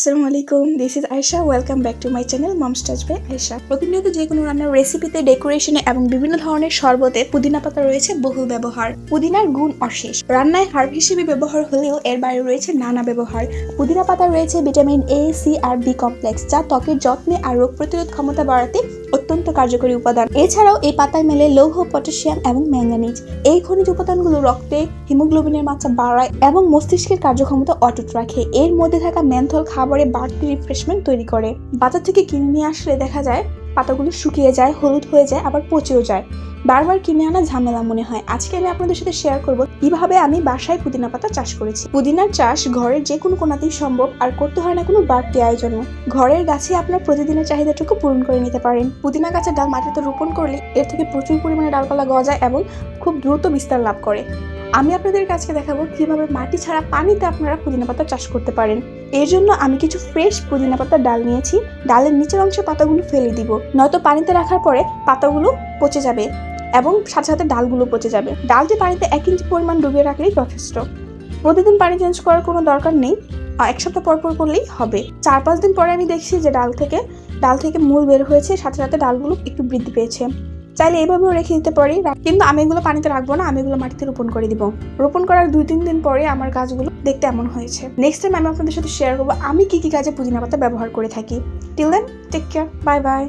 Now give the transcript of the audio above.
আসসালামু আলাইকুম this is Ayesha welcome back to my channel moms touch by Ayesha প্রতিনিয়ত যে কোনো রান্নার রেসিপিতে ডেকোরেশনে এবং বিভিন্ন ধরনের শরবতে পুদিনা পাতা রয়েছে বহুল ব্যবহার। পুদিনার গুণ অশেষ। রান্নায় হার্ব হিসেবে ব্যবহার হলেও এর বাইরে রয়েছে নানা ব্যবহার। পুদিনা পাতা রয়েছে ভিটামিন এ সি আর বি কমপ্লেক্স যা ত্বকের যত্নে আর রোগ প্রতিরোধ ক্ষমতা বাড়াতে অত্যন্ত কার্যকরী উপাদান। এছাড়াও এই পাতায় মেলে লৌহ, পটাশিয়াম এবং ম্যাঙ্গানিজ এই খনিজ উপাদানগুলো রক্তে হিমোগ্লোবিনের মাত্রা বাড়ায় এবং মস্তিষ্কের কার্যক্ষমতা অটুট রাখে। এর মধ্যে থাকা মেন্থল খাবারে বাড়তি রিফ্রেশমেন্ট তৈরি করে। বাজার থেকে কিনে নিয়ে আসলে দেখা যায় পাতাগুলো শুকিয়ে যায়, হলুদ হয়ে যায়, আবার পচেও যায়। বারবার কিনে আনা ঝামেলা মনে হয়। আজকে আমি আপনাদের সাথে শেয়ার করব কীভাবে আমি বাসায় পুদিনা পাতা চাষ করেছি। পুদিনার চাষ ঘরের যে কোনো কোনাতেই সম্ভব, আর করতে হয় না কোনো বাড়তি আয়োজনও ঘরের গাছে আপনার প্রতিদিনের চাহিদাটুকু পূরণ করে নিতে পারেন। পুদিনা গাছের ডাল মাটিতে রোপণ করলে এর থেকে প্রচুর পরিমাণে ডালপালা গজায় এবং খুব দ্রুত বিস্তার লাভ করে। আমি আপনাদের কাছে দেখাবো কীভাবে মাটি ছাড়া পানিতে আপনারা পুদিনা পাতা চাষ করতে পারেন। এর জন্য আমি কিছু ফ্রেশ পুদিনা পাতার ডাল নিয়েছি। ডালের নিচের অংশে পাতাগুলো ফেলে দিব। নয়তো পানিতে রাখার পরে পাতাগুলো পচে যাবে। এবং সাথে সাথে ডালগুলো পচে যাবে। ডালটি পানিতে এক ইঞ্চি পরিমাণ ডুবিয়ে রাখলেই যথেষ্ট। প্রতিদিন পানি চেঞ্জ করার কোনো দরকার নেই। এক সপ্তাহ পর পর করলেই হবে। চার পাঁচ দিন পরে আমি দেখছি যে ডাল থেকে ডাল থেকে মূল বের হয়েছে, সাথে সাথে ডালগুলো একটু বৃদ্ধি পেয়েছে। চাইলে এইভাবেও রেখে দিতে পারি। কিন্তু আমি এগুলো পানিতে রাখব না, আমি এগুলো মাটিতে রোপণ করে দিব। রোপণ করার দুই তিন দিন পরে আমার গাছগুলো দেখতে এমন হয়েছে। নেক্সট টাইম আমি আপনাদের সাথে শেয়ার করব, আমি কি কি কাজে পুদিনা পাতা ব্যবহার করে থাকি। Till then take care bye bye